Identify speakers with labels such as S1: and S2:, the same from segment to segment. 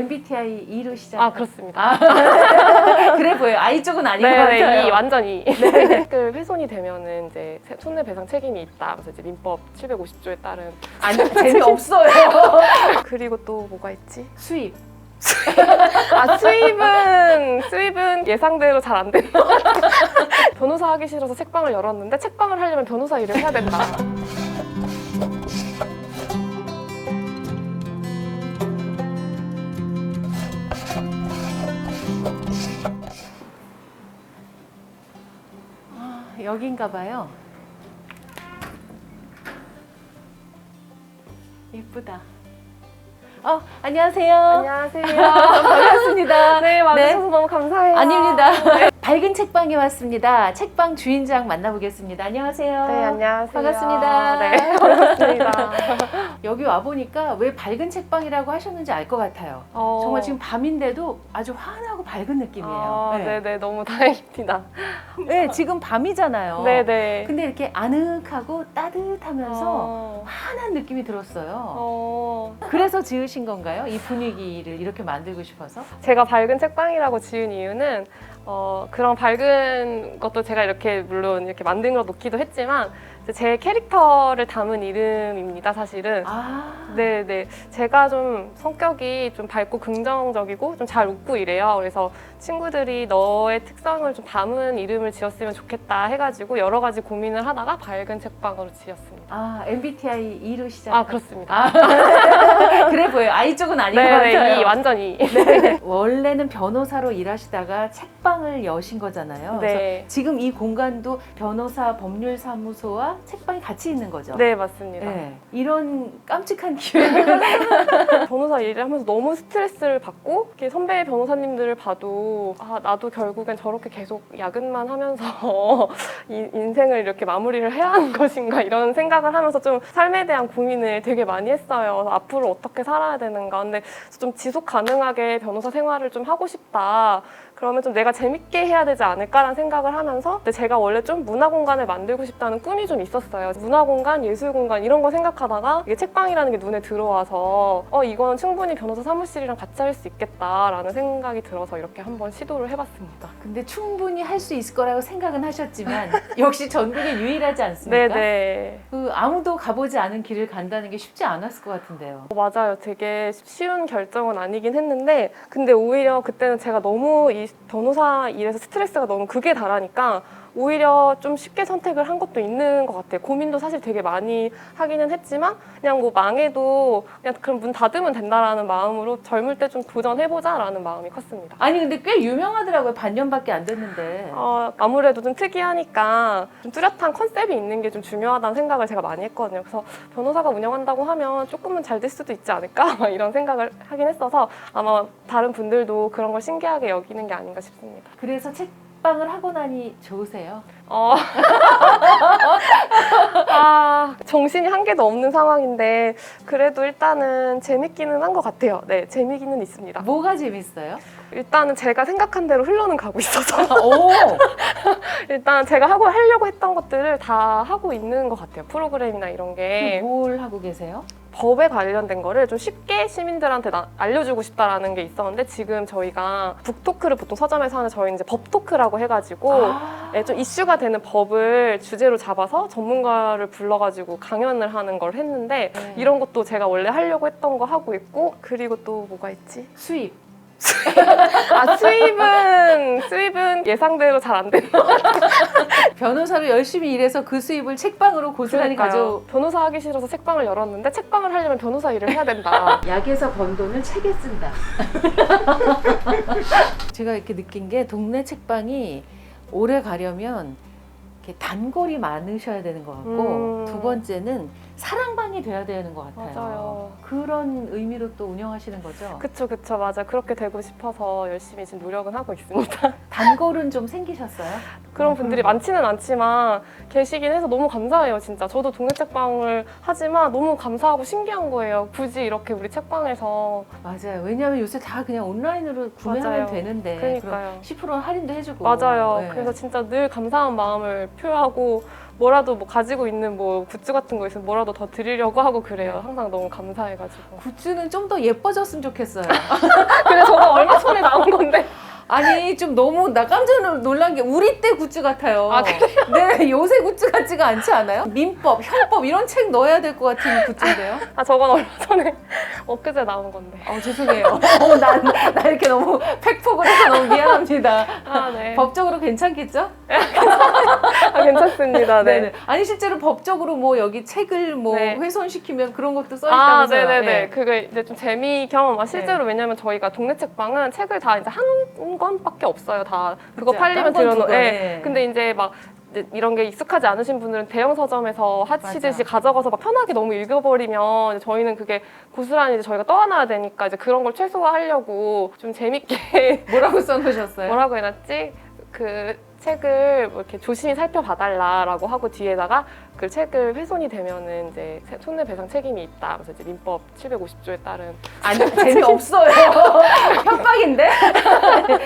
S1: MBTI E로 시작.
S2: 아 그렇습니다.
S1: 아, 그래 보여요. I 쪽은 아닌 것
S2: 네,
S1: 같아요.
S2: 네, 이 완전히 댓글 훼손이 되면은 이제 세- 손해배상 책임이 있다. 그래서 이제 민법 750조에 따른
S1: 아니 재미 없어요.
S2: 그리고 또 뭐가 있지?
S1: 수입.
S2: 아 수입은 수입은 예상대로 잘안 된다. 변호사 하기 싫어서 책방을 열었는데 책방을 하려면 변호사 일을 해야 된다.
S1: 여긴가 봐요. 예쁘다. 어, 안녕하세요.
S2: 안녕하세요.
S1: 반갑습니다.
S2: 네 와주셔서 너무 감사해요.
S1: 아닙니다. 밝은 책방에 왔습니다. 책방 주인장 만나보겠습니다. 안녕하세요.
S2: 네 안녕하세요.
S1: 반갑습니다.
S2: 네 반갑습니다.
S1: 여기 와 보니까 왜 밝은 책방이라고 하셨는지 알 것 같아요.
S2: 어.
S1: 정말 지금 밤인데도 아주 환하고 밝은 느낌이에요.
S2: 아,
S1: 네.
S2: 네네 너무 다행입니다.
S1: 네, 지금 밤이잖아요.
S2: 네네.
S1: 근데 이렇게 아늑하고 따뜻하면서
S2: 어.
S1: 환한 느낌이 들었어요.
S2: 어.
S1: 그래서 지으신 건가요? 이 분위기를 이렇게 만들고 싶어서?
S2: 제가 밝은 책방이라고 지은 이유는 어, 그런 밝은 것도 제가 이렇게 물론 이렇게 만든 걸 놓기도 했지만 제 캐릭터를 담은 이름입니다 사실은.
S1: 아,
S2: 네 네. 제가 좀 성격이 좀 밝고 긍정적이고 좀 잘 웃고 이래요. 그래서 친구들이 너의 특성을 좀 담은 이름을 지었으면 좋겠다 해가지고 여러 가지 고민을 하다가 밝은 책방으로 지었습니다
S1: 아 MBTI E로 시작.
S2: 아 그렇습니다
S1: 아, 그래 보여요. I 쪽은 아닌 것
S2: 네네
S1: 같아요.
S2: 이 완전히
S1: 원래는 변호사로 일하시다가 책방을 여신 거잖아요. 그래서
S2: 네.
S1: 지금 이 공간도 변호사 법률사무소와 책방이 같이 있는 거죠.
S2: 네 맞습니다
S1: 네. 이런 깜찍한 기회를
S2: 변호사 일을 하면서 너무 스트레스를 받고 이렇게 선배 변호사님들을 봐도 아 나도 결국엔 저렇게 계속 야근만 하면서 이 인생을 이렇게 마무리를 해야 하는 것인가 이런 생각 을 하면서 좀 삶에 대한 고민을 되게 많이 했어요. 앞으로 어떻게 살아야 되는가. 근데 좀 지속 가능하게 변호사 생활을 좀 하고 싶다. 그러면 좀 내가 재밌게 해야 되지 않을까라는 생각을 하면서 근데 제가 원래 좀 문화 공간을 만들고 싶다는 꿈이 좀 있었어요. 문화 공간, 예술 공간 이런 거 생각하다가 이게 책방이라는 게 눈에 들어와서 어 이건 충분히 변호사 사무실이랑 같이 할 수 있겠다라는 생각이 들어서 이렇게 한번 시도를 해봤습니다.
S1: 근데 충분히 할 수 있을 거라고 생각은 하셨지만 역시 전국에 유일하지 않습니까?
S2: 네네.
S1: 그 아무도 가보지 않은 길을 간다는 게 쉽지 않았을 것 같은데요.
S2: 어, 맞아요. 되게 쉬운 결정은 아니긴 했는데, 근데 오히려 그때는 제가 너무 이 변호사 일에서 스트레스가 너무 극에 달하니까 오히려 좀 쉽게 선택을 한 것도 있는 것 같아요. 고민도 사실 되게 많이 하기는 했지만, 그냥 뭐 망해도 그냥 그럼 문 닫으면 된다라는 마음으로 젊을 때 좀 도전해보자라는 마음이 컸습니다.
S1: 아니 근데 꽤 유명하더라고요. 반년밖에 안 됐는데.
S2: 어, 아무래도 좀 특이하니까 좀 뚜렷한 컨셉이 있는 게 좀 중요하다는 생각을 제가 많이 했거든요. 그래서 변호사가 운영한다고 하면 조금은 잘 될 수도 있지 않을까? 막 이런 생각을 하긴 했어서 아마 다른 분들도 그런 걸 신기하게 여기는 게 아닌가 싶습니다.
S1: 그래서 책 방을 하고 나니 좋으세요?
S2: 어. 아, 정신이 한 개도 없는 상황인데 그래도 일단은 재밌기는 한 것 같아요. 네, 재미기는 있습니다.
S1: 뭐가 재밌어요?
S2: 일단은 제가 생각한 대로 흘러는 가고 있어서
S1: 오,
S2: 일단 제가 하고 하려고 했던 것들을 다 하고 있는 것 같아요. 프로그램이나 이런 게
S1: 뭘 하고 계세요?
S2: 법에 관련된 거를 좀 쉽게 시민들한테 나- 알려주고 싶다라는 게 있었는데 지금 저희가 북토크를 보통 서점에서 하는 저희 이제 법토크라고 해가지고
S1: 아,
S2: 네, 좀 이슈가 되는 법을 주제로 잡아서 전문가를 불러가지고 강연을 하는 걸 했는데
S1: 네.
S2: 이런 것도 제가 원래 하려고 했던 거 하고 있고 그리고 또 뭐가 있지?
S1: 수입.
S2: 아 수입은 수입은 예상대로 잘안 된다.
S1: 변호사로 열심히 일해서 그 수입을 책방으로 고스란히 가져.
S2: 변호사 하기 싫어서 책방을 열었는데 책방을 하려면 변호사 일을 해야 된다.
S1: 약에서 번 돈을 책에 쓴다. 제가 이렇게 느낀 게 동네 책방이 오래 가려면 단골이 많으셔야 되는 것 같고
S2: 음.
S1: 두 번째는 사랑방이 돼야 되는 것 같아요.
S2: 맞아요.
S1: 그런 의미로 또 운영하시는 거죠.
S2: 그쵸 그쵸 맞아 그렇게 되고 싶어서 열심히 지금 노력은 하고 있습니다.
S1: 단골은 좀 생기셨어요?
S2: 그런
S1: 어,
S2: 분들이. 많지는 않지만 계시긴 해서 너무 감사해요 진짜. 저도 동네 책방을 하지만 너무 감사하고 신기한 거예요. 굳이 이렇게 우리 책방에서
S1: 맞아요. 왜냐하면 요새 다 그냥 온라인으로 구매하면
S2: 맞아요.
S1: 되는데
S2: 그러니까요.
S1: 그럼 10% 할인도 해주고
S2: 맞아요.
S1: 네.
S2: 그래서 진짜 늘 감사한 마음을 표하고 뭐라도 뭐 가지고 있는 뭐 굿즈 같은 거 있으면 뭐라도 더 드리려고 하고 그래요.
S1: 네.
S2: 항상 너무 감사해가지고.
S1: 굿즈는 좀 더 예뻐졌으면 좋겠어요.
S2: 그래서 저거 얼마 전에 나온 건데.
S1: 아니 좀 너무 나 깜짝 놀란 게 우리 때 굿즈 같아요.
S2: 아,
S1: 네 요새 굿즈 같지가 않지 않아요? 민법, 형법 이런 책 넣어야 될 것 같은 굿즈인데요.
S2: 아 저건 얼마 전에 엊그제 나온 건데.
S1: 어 죄송해요. 어, 난, 나 이렇게 너무 팩폭을 해서 너무 미안합니다.
S2: 아 네.
S1: 법적으로 괜찮겠죠?
S2: 아, 괜찮습니다. 네.
S1: 네네. 아니 실제로 법적으로 뭐 여기 책을 뭐
S2: 네.
S1: 훼손시키면 그런 것도 써
S2: 아,
S1: 있다면서요?
S2: 네네네.
S1: 네.
S2: 그게 이제 좀 재미 겸, 아, 실제로 왜냐면 저희가 동네 책방은 책을 다 이제 한 권밖에 없어요. 다 그거 팔리면
S1: 딴건
S2: 들여놓,
S1: 두고,
S2: 예.
S1: 네.
S2: 근데 이제 막 이런 게 익숙하지 않으신 분들은 대형 서점에서 하시듯이 가져가서 막 편하게 너무 읽어버리면 저희는 그게 고스란히 이제 저희가 떠안아야 되니까 이제 그런 걸 최소화하려고 좀 재밌게
S1: 뭐라고 써놓으셨어요?
S2: 뭐라고 해놨지? 그 책을 뭐 이렇게 조심히 살펴봐달라라고 하고 뒤에다가 그 책을 훼손이 되면은 이제 손해배상 책임이 있다. 그래서 이제 민법 750조에 따른
S1: 아니 재미 없어요. 협박인데?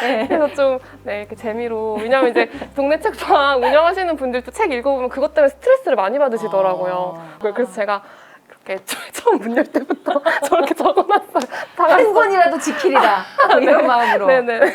S1: 네.
S2: 그래서 좀 네, 이렇게 재미로 왜냐면 이제 동네 책방 운영하시는 분들도 책 읽어보면 그것 때문에 스트레스를 많이 받으시더라고요.
S1: 아.
S2: 그래서 제가 그렇게 처음 문 열 때부터 저렇게 적어놨어요.
S1: 다한 권이라도 지키리라 뭐 이런 마음으로.
S2: 네네.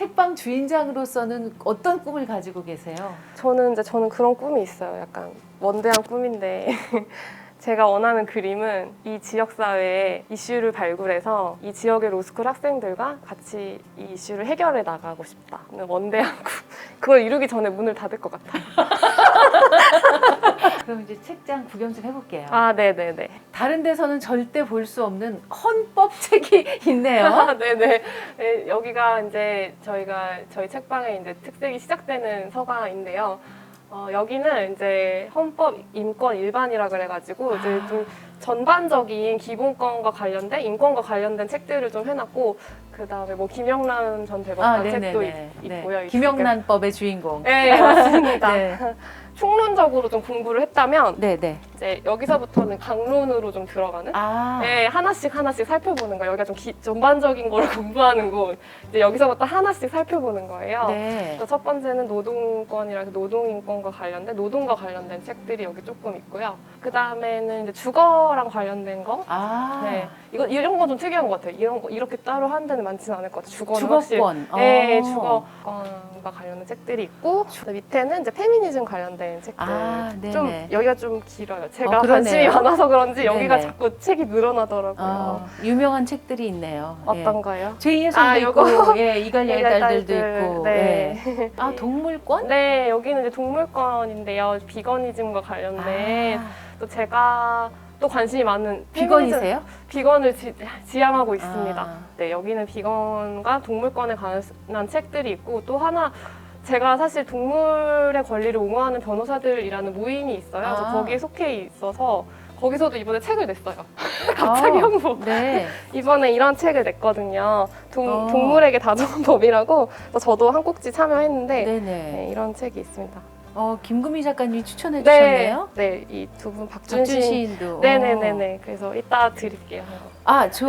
S1: 책방 주인장으로서는 어떤 꿈을 가지고 계세요?
S2: 저는 이제 저는 그런 꿈이 있어요. 약간 원대한 꿈인데 제가 원하는 그림은 이 지역 사회의 이슈를 발굴해서 이 지역의 로스쿨 학생들과 같이 이 이슈를 해결해 나가고 싶다. 는 원대한 꿈. 그걸 이루기 전에 문을 닫을 것 같아요.
S1: 그럼 이제 책장 구경 좀 해볼게요.
S2: 아, 네, 네, 네.
S1: 다른 데서는 절대 볼 수 없는 헌법 책이 있네요.
S2: 아, 네네. 네, 여기가 이제 저희가 저희 책방의 이제 특색이 시작되는 서가인데요. 어, 여기는 이제 헌법 인권 일반이라 그래가지고 이제
S1: 아.
S2: 좀 전반적인 기본권과 관련된 인권과 관련된 책들을 좀 해놨고 그 다음에 뭐 김영란 전 대법관 책도 있, 있고요.
S1: 네. 김영란법의 주인공.
S2: 네 맞습니다.
S1: 네.
S2: 총론적으로 좀 공부를 했다면
S1: 네, 네.
S2: 이제 여기서부터는 강론으로 좀 들어가는
S1: 아,
S2: 네, 하나씩 하나씩 살펴보는 거예요. 여기가 좀 기- 전반적인 거를 공부하는 곳. 이제 여기서부터 하나씩 살펴보는 거예요.
S1: 네.
S2: 그래서 첫 번째는 노동권이라 해서 노동인권과 관련된 노동과 관련된 책들이 여기 조금 있고요. 그 다음에는 이제 주거랑 관련된 거.
S1: 아,
S2: 네, 이거 이런 건 좀 특이한 것 같아요. 이런 거 이렇게 따로 하는 데는 많지는 않을 것 같아요. 주거는 확실히.
S1: 주거권.
S2: 네,
S1: 어.
S2: 주거권과 관련된 책들이 있고 그 밑에는 이제 페미니즘 관련된 책들.
S1: 아, 네네.
S2: 좀 여기가 좀 길어요. 제가
S1: 어, 그러네요.
S2: 관심이 많아서 그런지 여기가
S1: 네네.
S2: 자꾸 책이 늘어나더라고요.
S1: 어, 유명한 책들이 있네요. 예.
S2: 어떤 거요?
S1: 죄인의 손도
S2: 아,
S1: 있고,
S2: 요거.
S1: 예, 이갈리의
S2: 이갈리의
S1: 딸들도
S2: 딸들.
S1: 있고.
S2: 네.
S1: 예. 아, 동물권?
S2: 네, 여기는 이제 동물권인데요. 비거니즘과 관련된
S1: 아,
S2: 또 제가 또 관심이 많은 페미니즘-
S1: 비건이세요?
S2: 비건을 지, 지향하고 있습니다.
S1: 아.
S2: 네, 여기는 비건과 동물권에 관한 책들이 있고 또 하나 제가 사실 동물의 권리를 옹호하는 변호사들이라는 모임이 있어요. 그래서
S1: 아.
S2: 거기에 속해 있어서 거기서도 이번에 책을 냈어요. 갑자기
S1: 아,
S2: 홍보.
S1: 네.
S2: 이번에 이런 책을 냈거든요. 동,
S1: 어.
S2: 동물에게 다정한 법이라고 그래서 저도 한 꼭지 참여했는데.
S1: 네,
S2: 이런 책이 있습니다.
S1: 어, 김금희 작가님이 추천해
S2: 네,
S1: 주셨네요.
S2: 네, 이 두 분 박준신.
S1: 박준 시인도.
S2: 네네네네. 그래서 이따 드릴게요.
S1: 아, 저,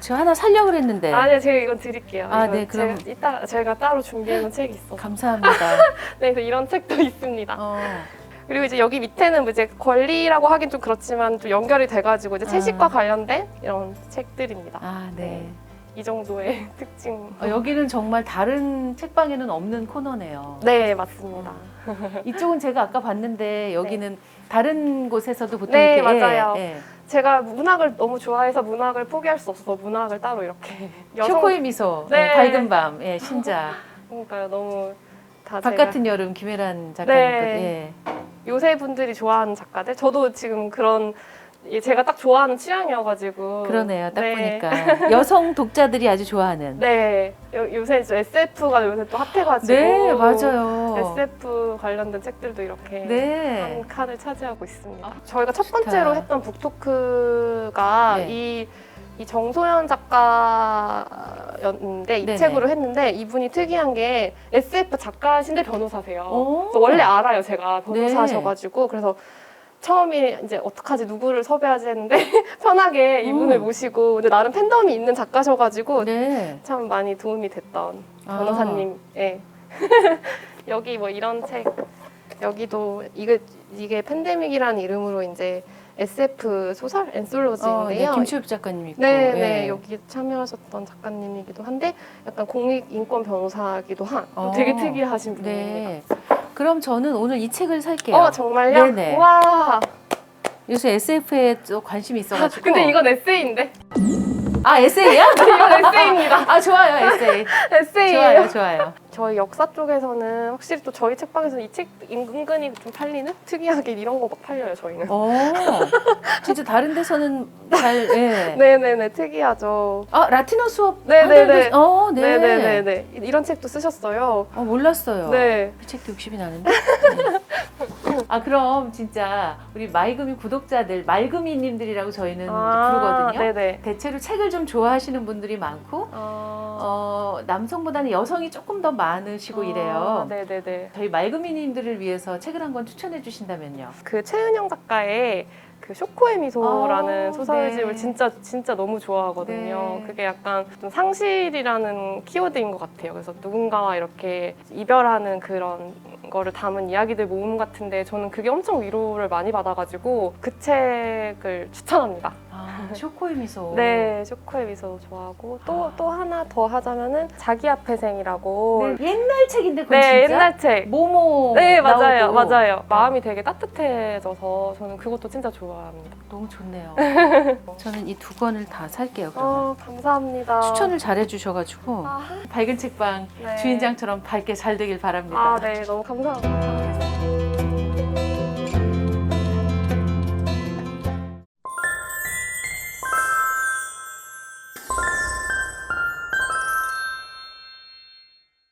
S1: 저 하나 살려고 그랬는데.
S2: 아니, 제가 이건 드릴게요.
S1: 아,
S2: 이건
S1: 네, 그럼-
S2: 제가 이따 제가 따로 준비해놓은 책이 있어서.
S1: 감사합니다.
S2: 네, 그래서 이런 책도 있습니다.
S1: 어,
S2: 그리고 이제 여기 밑에는 뭐 이제 권리라고 하긴 좀 그렇지만 좀 연결이 돼가지고 이제 채식과
S1: 아.
S2: 관련된 이런 책들입니다.
S1: 아, 네.
S2: 이 정도의 특징.
S1: 어, 여기는 정말 다른 책방에는 없는 코너네요.
S2: 네, 맞습니다.
S1: 이쪽은 제가 아까 봤는데 여기는 다른 곳에서도 보통
S2: 네,
S1: 이렇게 예,
S2: 맞아요.
S1: 예.
S2: 제가 문학을 너무 좋아해서 문학을 포기할 수 없어서 문학을 따로 이렇게
S1: 쇼코의 미소,
S2: 네.
S1: 예, 밝은 밤, 예, 신작,
S2: 그러니까요 너무 다
S1: 같은 여름 김혜란 작가님
S2: 네.
S1: 것, 예.
S2: 요새 분들이 좋아하는 작가들 저도 지금 그런 예, 제가 딱 좋아하는 취향이어가지고
S1: 그러네요. 딱
S2: 네.
S1: 보니까 여성 독자들이 아주 좋아하는.
S2: 네 요, 요새 저 SF가 요새 또 핫해가지고
S1: 네, 맞아요.
S2: SF 관련된 책들도 이렇게
S1: 네.
S2: 한 칸을 차지하고 있습니다.
S1: 아,
S2: 저희가 첫
S1: 좋다.
S2: 번째로 했던 북토크가
S1: 네.
S2: 이, 이 정소연 작가였는데 이
S1: 네네.
S2: 책으로 했는데 이분이 특이한 게 SF 작가신데 변호사세요.
S1: 오.
S2: 그래서 원래 알아요, 제가 변호사셔가지고 그래서 처음에 이제 어떡하지 누구를 섭외하지 했는데 편하게 이분을
S1: 음.
S2: 모시고 근데 나름 팬덤이 있는 작가셔가지고
S1: 네.
S2: 참 많이 도움이 됐던
S1: 아.
S2: 변호사님. 예. 여기 뭐 이런 책 여기도 이게 이게 팬데믹이라는 이름으로 이제 SF 소설
S1: 어, 네,
S2: 엔솔로지인데요.
S1: 김추엽 작가님 있고.
S2: 네,
S1: 예.
S2: 네, 여기 참여하셨던 작가님이기도 한데 약간 공익 인권 변호사기도 한
S1: 어.
S2: 되게 특이하신 분입니다.
S1: 네. 그럼 저는 오늘 이 책을 살게요.
S2: 어 정말요?
S1: 네네.
S2: 와.
S1: 요새 SF에 또 관심이 있어가지고.
S2: 근데 이건 에세이인데?
S1: 아 에세이야?
S2: 이건 에세이입니다.
S1: 아 좋아요 에세이.
S2: 에세이예요.
S1: 좋아요 좋아요.
S2: 저희 역사 쪽에서는 확실히 또 저희 책방에서 이 책 은근히 좀 팔리는 특이하게 이런 거 막 팔려요 저희는.
S1: 오, 진짜 다른 데서는 잘. 예.
S2: 네네네 특이하죠.
S1: 아 라틴어 수업.
S2: 네네네.
S1: 하는 어, 네.
S2: 네네네네 이런 책도 쓰셨어요.
S1: 어 몰랐어요.
S2: 네.
S1: 이 책도 욕심이 나는데. 네. 아 그럼 진짜 우리 마이금이 구독자들 말금이님들이라고 저희는 부르거든요.
S2: 네네.
S1: 대체로 책을 좀 좋아하시는 분들이 많고
S2: 아,
S1: 어, 남성보다는 여성이 조금 더 많으시고 이래요.
S2: 아, 네네네.
S1: 저희 말금이님들을 위해서 책을 한 권 추천해 주신다면요.
S2: 그 최은영 작가의 그 쇼코의 미소라는
S1: 아,
S2: 소설집을
S1: 네.
S2: 진짜 진짜 너무 좋아하거든요.
S1: 네.
S2: 그게 약간 좀 상실이라는 키워드인 것 같아요. 그래서 누군가와 이렇게 이별하는 그런 거를 담은 이야기들 모음 같은데 저는 그게 엄청 위로를 많이 받아가지고 그 책을 추천합니다.
S1: 아, 쇼코의 미소.
S2: 네, 쇼코의 미소 좋아하고 또
S1: 아.
S2: 또 하나 더 하자면은 자기 앞회생이라고.
S1: 네, 옛날 책인데 그건
S2: 네,
S1: 진짜
S2: 옛날 책.
S1: 모모.
S2: 네, 맞아요,
S1: 나오고.
S2: 맞아요. 마음이 되게 따뜻해져서 저는 그것도 진짜 좋아합니다.
S1: 너무 좋네요. 저는 이 두 권을 다 살게요. 그러면.
S2: 아, 감사합니다.
S1: 추천을 잘 해 주셔가지고
S2: 아,
S1: 밝은 책방
S2: 네.
S1: 주인장처럼 밝게 잘 되길 바랍니다.
S2: 아, 네, 너무 감사합니다.